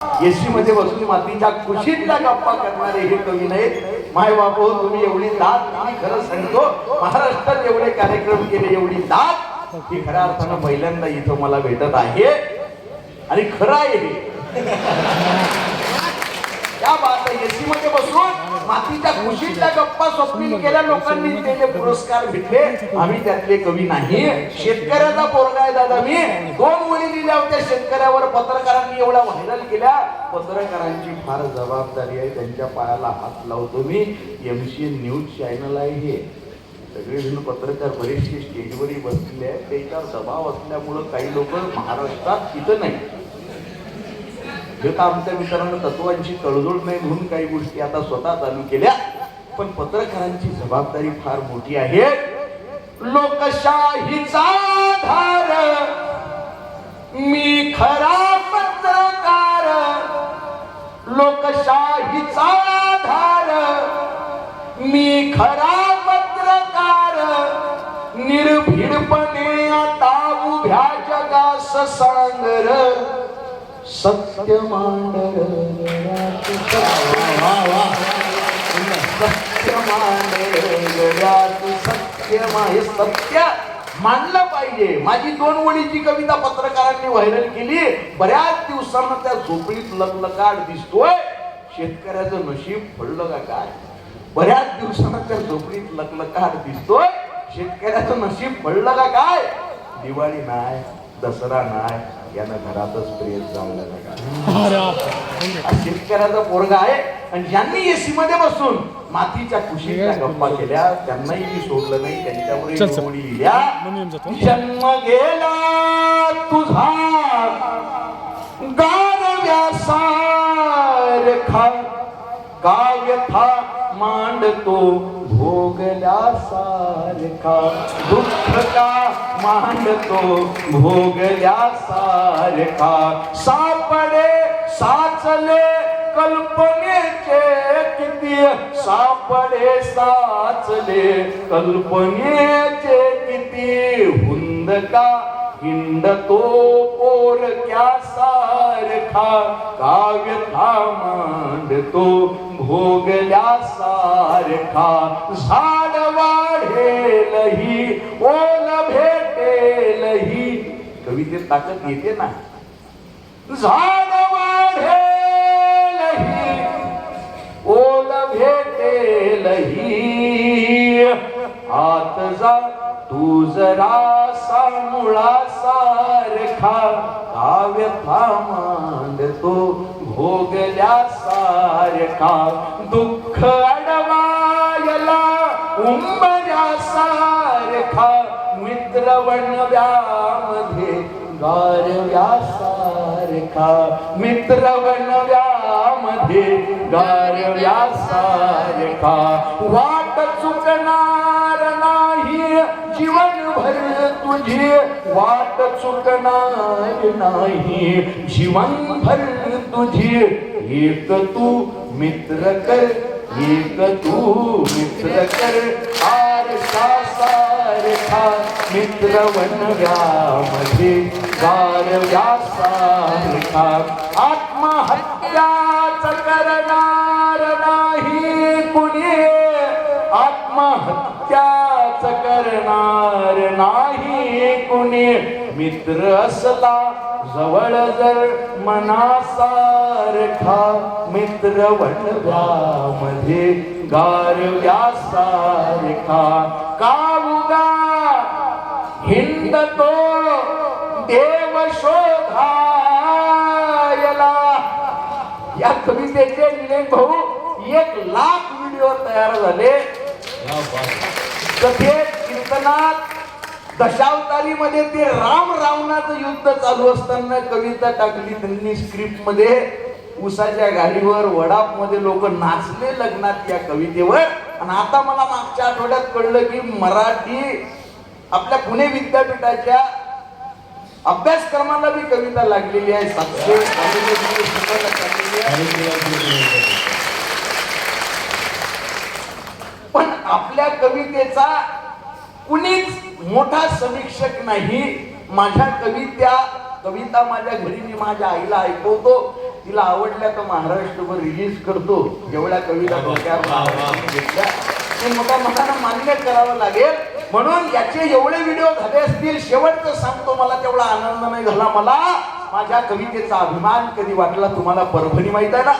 AC मध्ये बसून मातीच्या कुशीतल्या गप्पा करणारे हे कवी नाहीत. माय बापू तुम्ही एवढी दात मी खरं सांगतो. महाराष्ट्रात एवढे कार्यक्रम केले एवढी दात ही खऱ्या अर्थानं पहिल्यांदा इथं मला भेटत आहे. आणि खरं आहे हे. त्या बात एसी मध्ये बसून मातीच्या कुशीतल्या गप्पा स्वप्नील केल्या लोकांनी त्याचे पुरस्कार भेटले. आम्ही त्यातले कवी नाही. शेतकऱ्याचा पोरगा आहे दादा मी. दोन शेतकऱ्यावर पत्रकारांनी एवढ्या व्हायरल केल्या. पत्रकारांची फार जबाबदारी आहे. त्यांच्या पायाला हात लावतो मी. M M C news channel आहे हे. सगळेजण पत्रकार बरेचसे स्टेजवरही बसलेले आहेत. त्याच्यावर दबाव असल्यामुळं काही लोक महाराष्ट्रात इथं नाही. हे तर आमच्या मित्रांना तत्वांची तडजोड नाही म्हणून काही गोष्टी आता स्वतः चालू केल्या. पण पत्रकारांची जबाबदारी फार मोठी आहे. लोकशाहीचा खरा पत्रकार लोकशाहीचा आधार. मी खरा पत्रकार निर्भीडपणे आता उभ्या जगास सांगर. सत्य मांडर सत्य मांडर सत्य मा- सत्य मानलं पाहिजे. माझी दोन ओळीची कविता पत्रकारांनी व्हायरल केली. बऱ्याच दिवसांना त्या झोपडीत लग्नकाड दिसतोय. शेतकऱ्याचं नशीब पडलं का काय? बऱ्याच दिवसांना त्या झोपडीत लग्नकाड दिसतोय. शेतकऱ्याचं नशीब पडलं का काय? दिवाळी नाही दसरा नाही यानं घरातच प्रेम चाललं का काय हा शेतकऱ्याचा पोरगा आहे आणि ज्यांनी एसी मध्ये बसून मातीच्या कुशीच्या गप्पा केल्या त्यांनाही मी सोडलं नाही चल. जोडी लिहिल्या. जन्म गेला तुझा गारव्यासारखा काव्य था मांडतो भोगल्या सारखा दुःख का मांडतो भोगल्या सारखा सापडे साचले कल्पनेचे किती. सापडे साचले कल्पनेचे किती. हुंद का हिंडतो पोरक्या सारखा काव्य था मांडतो भोगल्या सारखा झाड वाढेलही ओल भेटेलही. कवितेत ताकद येते ना? झाड वाढेलही ओल भेटेलही. आत जा तू जरा मुळा सारखा. काव्य थांबतो भोगल्या का दुःख अडवायला उंबऱ्या सारखा मित्र वनव्यामध्ये गारव्या सारखा मित्र वनव्यामध्ये गारव्या सारखा वाट चुकणार नाही जीवनभर तुझी वाट चुकणार नाही जीवनभर तुझी. एक तू मित्र कर एक तू मित्र कर आरसा सारखा मित्र वनव्यामध्ये गारव्या सारखा आत्महत्याच करणार नाही कुणी. आत्महत्याच करणार नाही कुणी. मित्र असला जवळ जर मनासारखा मित्र वणव्यामध्ये गारव्या सारखा कावगा हिंडतो देव शोधायला. या कवितेचे निलेश भाऊ एक लाख व्हिडिओ तयार झाले. कथेत कीर्तनात दशावतारीमध्ये ते राम रावणाचं युद्ध चालू असताना कविता टाकली त्यांनी स्क्रिप्टमध्ये उसाच्या गाडीवर वडापमध्ये लोक नाचले लग्नात या कवितेवर. आणि आता मला मागच्या आठवड्यात कळलं की मराठी आपल्या पुणे विद्यापीठाच्या अभ्यासक्रमाला बी कविता लागलेली आहे. सातशे. पण आपल्या कवितेचा कुणीच मोठा समीक्षक नाही. माझ्या कवित्या कविता माझ्या घरी मी माझ्या आईला ऐकवतो. तिला आवडल्या तर महाराष्ट्रभर रिलीज करतो. जेवढ्या कविता ते मोठ्या मनानं मान्य करावं लागेल. म्हणून याचे एवढे व्हिडिओ झाले असतील शेवटचं सांगतो मला तेवढा आनंद नाही झाला मला. माझ्या कवितेचा अभिमान कधी वाटला तुम्हाला? परभणी माहीत आहे ना?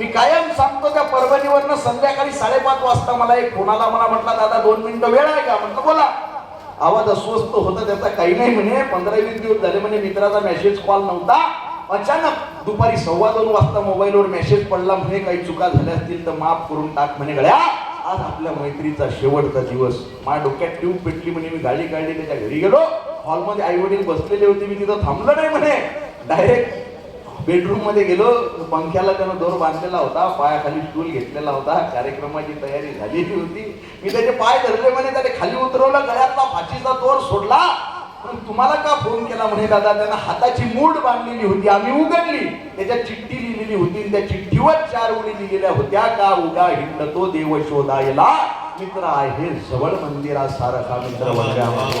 मी कायम सांगतो त्या परभणीवरनं संध्याकाळी साडेपाच वाजता मला एक कोणाला मला म्हटला दादा दोन मिनिटं वेळ आहे का? म्हटलं बोला. आवाज अस्वस्थ होता त्याचा काही नाही म्हणे. पंधरा वीस दिवस झाले म्हणे मित्राचा मेसेज कॉल नव्हता. अचानक दुपारी सव्वा दोन वाजता मोबाईलवर मेसेज पडला म्हणे काही चुका झाल्या असतील तर माफ करून टाक म्हणे गड्या. आज आपल्या मैत्रीचा शेवटचा दिवस. माझ्या डोक्यात ट्यूब पेटली म्हणे मी गाडी काढली त्याच्या घरी गेलो. हॉलमध्ये आई वडील बसलेले होते मी तिथं थांबलो नाही म्हणे. डायरेक्ट बेडरूममध्ये गेलो पंख्याला त्यानं दोर बांधलेला होता पायाखाली स्टूल घेतलेला होता कार्यक्रमाची तयारी झालेली होती. मी त्याचे पाय धरले म्हणे त्याने खाली उतरवलं गळ्यातला फाशीचा दोर सोडला. पण तुम्हाला का फोन केला म्हणे दादा? त्यानं हाताची मूठ बांधलेली होती आम्ही उघडली. त्याच्यात चिठ्ठी लिहिलेली होती त्या चिठ्ठीवर चार ओळी लिहिलेल्या होत्या. का उगा हिंड तो देव शोधायला? मित्र आहे जवळ मंदिरासारखा मित्र. वर्गामध्ये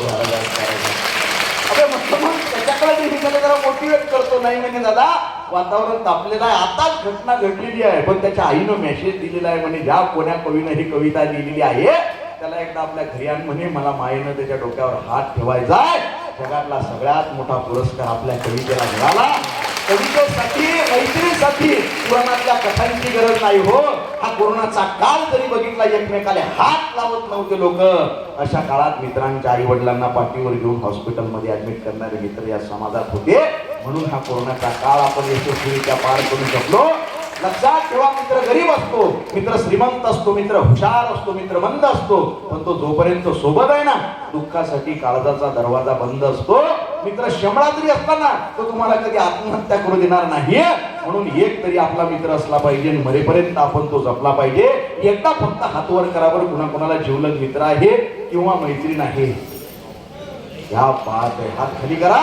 सगळ्या म्हटलं जरा मोटिवेट करतो. नाही म्हणजे दादा वातावरण तापलेलं आहे. आताच घटना घडलेली आहे. पण त्याच्या आईनं मेसेज दिलेला आहे म्हणे ज्या कोण्या कवीनं ही कविता लिहिलेली आहे त्याला एकदा आपल्या घरी म्हणे. मला मायेनं त्याच्या डोक्यावर हात ठेवायचा आहे. जगातला सगळ्यात मोठा पुरस्कार आपल्या कवितेला मिळाला. कवितेसाठी मैत्रीसाठी पुराणातल्या कथांची गरज नाही हो हा कोरोनाचा काळ जरी बघितला एकमेकाला हात लावत नव्हते लोक अशा काळात मित्रांच्या आई वडिलांना पाठीवर घेऊन हॉस्पिटलमध्ये ऍडमिट करणारे मित्र या समाजात होते. म्हणून हा कोरोनाचा काळ आपण यशस्वीरित्या पार करू शकलो. लक्षात ठेवा मित्र गरीब असतो मित्र श्रीमंत असतो मित्र हुशार असतो मित्र मंद असतो पण तो जोपर्यंत सोबत आहे ना दुःखासाठी काळजाचा दरवाजा बंद असतो. मित्र शमळा जरी असताना तो तुम्हाला कधी आत्महत्या करू देणार नाही. म्हणून एक तरी आपला मित्र असला पाहिजे आणि मरेपर्यंत आपण तो जपला पाहिजे. एकदा फक्त हातवर करावर कुणा कुणाला जीवलग मित्र आहे किंवा मैत्रीण आहे या बात आहे हात खाली करा.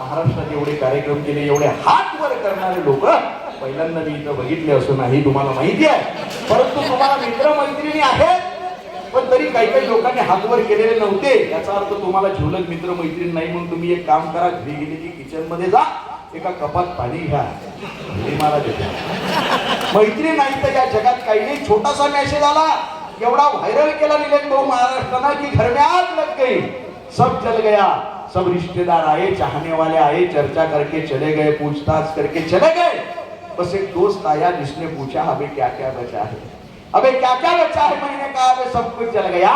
महाराष्ट्रात एवढे कार्यक्रम केले एवढे हात वर करणारे लोक पहिल्यांदा मी इथं बघितले असं नाही तुम्हाला माहिती आहे. परंतु तुम्हाला मित्र मैत्रिणी आहेत. पण तरी काही काही लोकांनी हात वर केलेले नव्हते. याचा अर्थ तुम्हाला झोलक मित्र मैत्रीण नाही म्हणून तुम्ही एक काम करा घरी गेले की किचनमध्ये जा एका कपात पाणी घ्या. मला मारा देते. मैत्री नाही तर या जगात काही नाही. छोटासा मेसेज आला एवढा व्हायरल केला निलेश भाऊ महाराष्ट्रानं की घर में आग लग गई. सब चल गया सब रिश्तेदार आए चाहने वाले आए चर्चा करके चले गए पूछताछ करके चले गए. बस एक दोस्त आया जिसने पूछा हमें क्या क्या बचा है? अबे क्या क्या बचा है? मैंने कहा, अबे सब कुछ चल गया।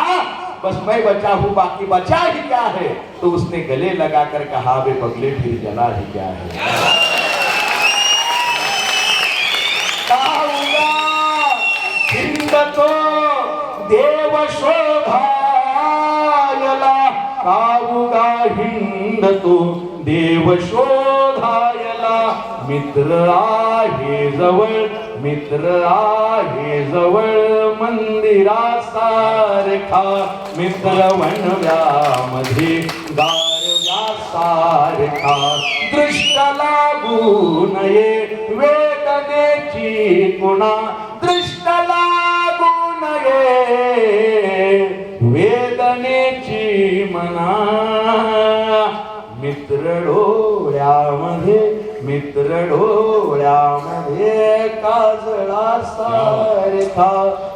बस मैं बचा हूँ, बाकी बचा ही क्या है? तो उसने गले लगा कर कहा, अबे पगले फिर जला ही क्या है? हिंदतो देव शोधायला काहुगा हिंदतो देव शोधायला मित्र आहे जवळ मित्र आहे जवळ मंदिरासारखा मित्र म्हणव्यामध्ये गारव्या सारखा. दृष्ट लागू नये वेदनेची कुणा. दृष्ट लागू नये वेदनेची मना. मित्र डोळ्यामध्ये मित्र डोळ्यामध्ये काजळा सारखा.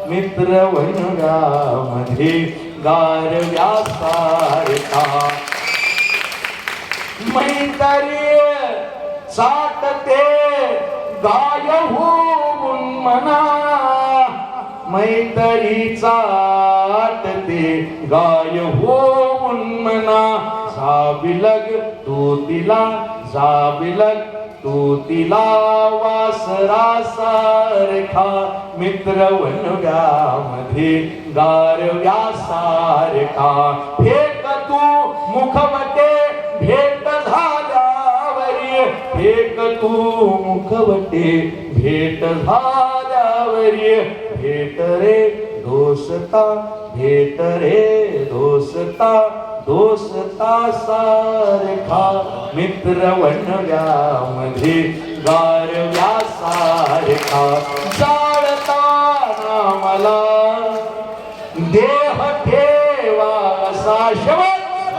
मित्र वनव्यामध्ये गारव्या सारखा. मैत्री साटते गाय होऊन मना मैतरी चाटते गाय होऊन मना जाबिलग तो तिला जाबिलग तू तिला वासरा सारखा मित्र वनव्यामध्ये गारव्या सारखा. फेक तू मुखवटे भेट झाल्यावरी. फेक तू मुखवटे भेट झाल्यावरी. भेट रे दोसता भेट रे दोसता. दोस्ता सारखा मित्र वनव्यामध्ये गारव्या सारखा जाळताना मला देह ठेवा असा शेवट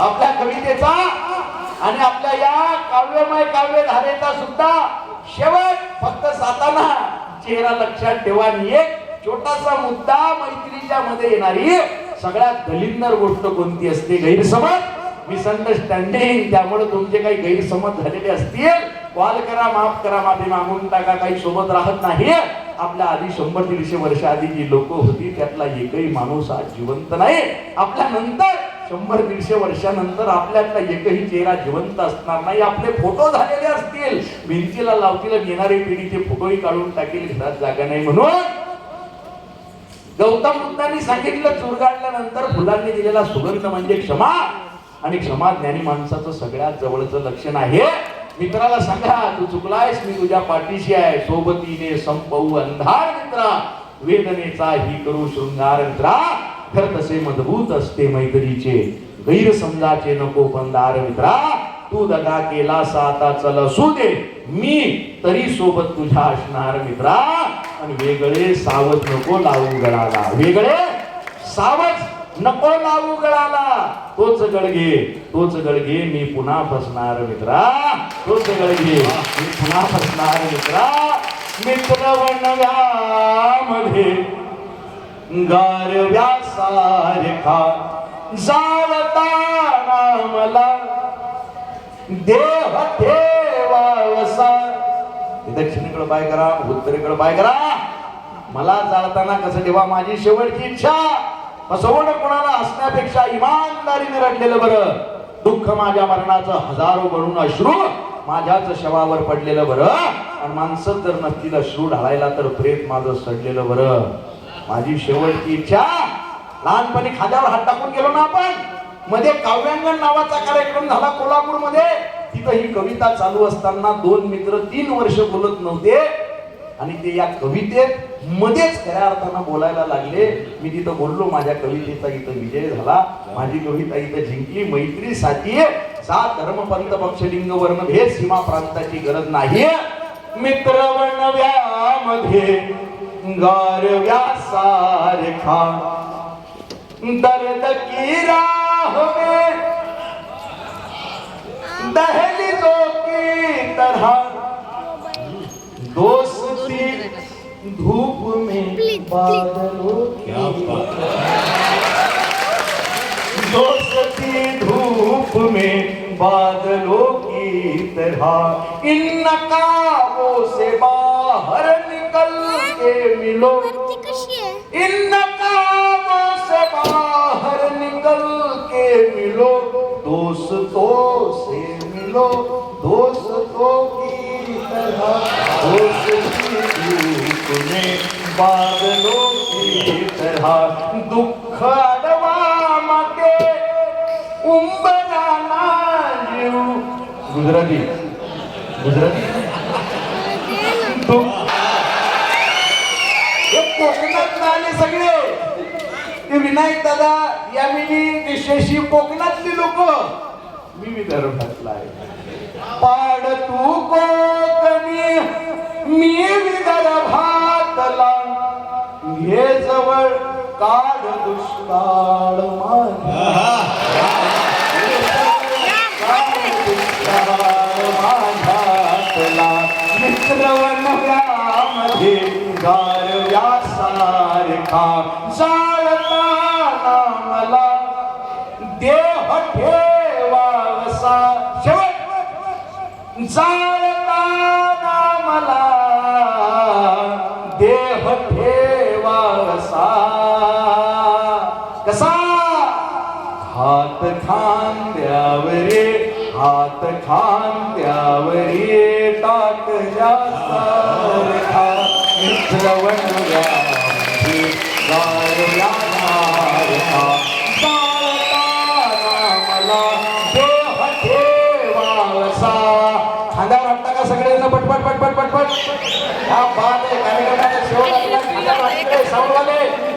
आपल्या कवितेचा आणि आपल्या या काव्यमय काव्यधारेचा सुद्धा शेवट चेहरा लक्षात ठेवा एक छोटासा मुद्दा मैत्रीच्या मध्ये येणारी सगळ्यात दलिंदर गोष्ट कोणती असते? गैरसमज? मिसअंडरस्टँडिंग त्यामुळे तुमचे काही गैरसमज झालेले असतील. कॉल करा माफ करा माफी मागून टाका काही सोबत राहत नाही. आपल्या आधी शंभर दीडशे वर्ष आधी जी लोक होती त्यातला एकही माणूस आज जिवंत नाही. आपल्या नंतर शंभर दीडशे वर्षानंतर आपल्यातला एकही चेहरा जिवंत असणार नाही. आपले फोटो झालेले असतील. भिंतीला लावतील येणारी पिढी ते फोटोही काढून टाकेल घरात जागा नाही म्हणून. गौतम बुद्धांनी सांगितलं चुरगाळल्यानंतर फुलांनी दिलेला सुगंध म्हणजे क्षमा. आणि क्षमा ज्ञानी माणसाचं सगळ्यात जवळचं लक्षण आहे. मित्राला सांगा तू चुकलायस मी तुझ्या पाठीशी आहे. सोबतीने संपवू अंधार मित्रा वेदनेचा ही करू शृंगार मित्रा तर तसे मजबूत असते मैत्रीचे. गैरसमजाचे नको पंधार मित्रा तू दगा केला आता चल असू दे. मी तरी सोबत तुझ्या असणार मित्रा आणि वेगळे सावध नको लावू गळाला. वेगळे सावध नको लावू गळाला. तोच गळगे तोच गळगे मी पुन्हा फसणार मित्रा. तोच गळगे मी पुन्हा फसणार मित्रा. मित्रमध्ये गारव्या सारखा जाळताना मला देह ठेवावसा. दक्षिणेकडे बाय करा उत्तरेकडे बाय करा. मला जाळताना कसं ठेवा माझी शेवटची इच्छा. फसवणं कोणाला असण्यापेक्षा इमानदारीने रडलेलं बरं. दुःख माझ्या मरणाचं हजारो बनून अश्रू माझ्याच शवावर पडलेलं बरं. आणि माणसं जर नसतील अश्रू ढाळायला तर प्रेत माझं सडलेलं बरं. माझी शेवटची इच्छा. लहानपणी खाद्यावर हात टाकून गेलो ना आपण? मध्ये काव्यांगण नावाचा कार्यक्रम झाला कोल्हापूरमध्ये. तिथं ही कविता चालू असताना दोन मित्र तीन वर्ष बोलत नव्हते. आणि ते या कवितेत मध्येच खऱ्या अर्थानं बोलायला लागले. मी तिथं बोललो माझ्या कवितेचा इथं विजय झाला. माझी कविता इथं जिंकली. मैत्रीसाठी सात सा धर्मपंत पक्षलिंग वर्ण हे सीमा प्रांताची गरज नाही. मित्रमध्ये गारव्या सारखा दर्द की राह में दहलीजों की तरह। दोस्ती धूप में बादलों की। दोस्ती धूप में बादलों की तरह। इन नकाबों से बाहर निकल के मिलो। कशी आहे इन नकाबों से बाहर निकल के मिलो। दोस्तों लो दोस्तों की तरह दोस्ती धूप बादलों की तरह दुख अडवा मागे उंबराना जीव गुजराती गुजराती दुःख हे कोकणात आले सगळे ते विनायक दादा यामिनी ते शशी कोकणातली लोक मी विदर्भातला आहे. पाड तू कोकणी मी विदर्भातला. घे जवळ काढ दुष्काळ माझा मित्रवनव्यामध्ये गारव्या सारखा जाळताना जाळताना मला देह ठेवावसा कसा. हात खांद्यावरे हात खांद्यावरे टाक जासारखा हा बात आहे कार्यक्रमाचा शेवट आपला